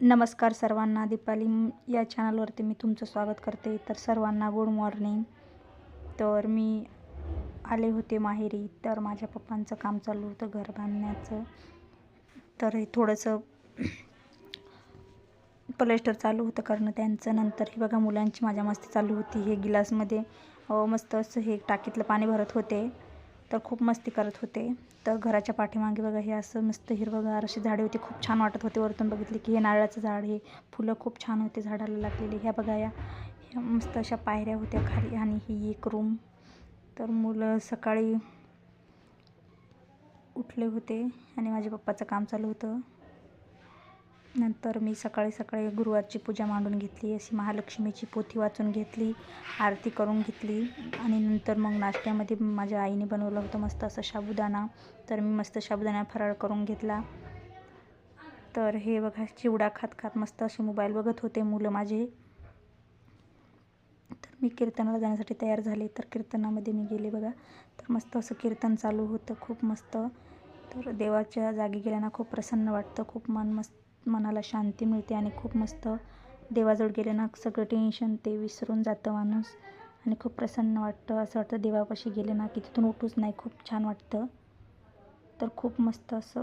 नमस्कार सर्वांना. दीपाली या चॅनलवरती मी तुमचं स्वागत करते. तर सर्वांना गुड मॉर्निंग तर मी आले होते माहेरी. तर माझ्या पप्पांचं काम चालू होतं घर बांधण्याचं. तर हे थोडंसं प्लेस्टर चालू होतं करणं त्यांचं. नंतर हे बघा मुलांची माझ्या मस्ती चालू होती. हे गिलासमध्ये मस्त असं हे टाकीतलं पाणी भरत होते. तर खूप मस्ती करत होते. तर घराच्या पाठीमागे बघा हे असं मस्त हिरवंगार अशी झाडे होती. खूप छान वाटत होते. वरतून बघितले की हे नारळाचं झाड हे फुलं खूप छान होते. झाडाला लागलेले. ह्या बघा या ह्या मस्त अशा पायऱ्या होत्या खाली. आणि ही एक रूम तर मुलं सकाळी उठले होते. आणि माझ्या पप्पाचं काम चालू होतं. नंतर मी सकाळी सकाळी गुरुवारची पूजा मांडून घेतली अशी महालक्ष्मीची पोथी वाचून घेतली आरती करून घेतली आणि नंतर मग नाश्त्यामध्ये माझ्या आईने बनवलं होतं मस्त असं साबुदाणा. तर मी मस्त साबुदाणा फराळ करून घेतला. तर हे बघा चिवडा खात खात मस्त असे मोबाईल बघत होते मुलं माझे. तर मी कीर्तनाला जाण्यासाठी तयार झाले. तर कीर्तनामध्ये मी गेले बघा. तर मस्त असं कीर्तन चालू होतं खूप मस्त. तर देवाच्या जागी गेल्यानं खूप प्रसन्न वाटतं खूप मन मस्त मनाला शांती मिळते आणि खूप मस्त देवाजवळ गेल्यानं सगळं टेन्शन ते विसरून जातं माणूस आणि खूप प्रसन्न वाटतं असं वाटतं देवापाशी गेले ना की तिथून उठूच नाही खूप छान वाटतं तर खूप मस्त असं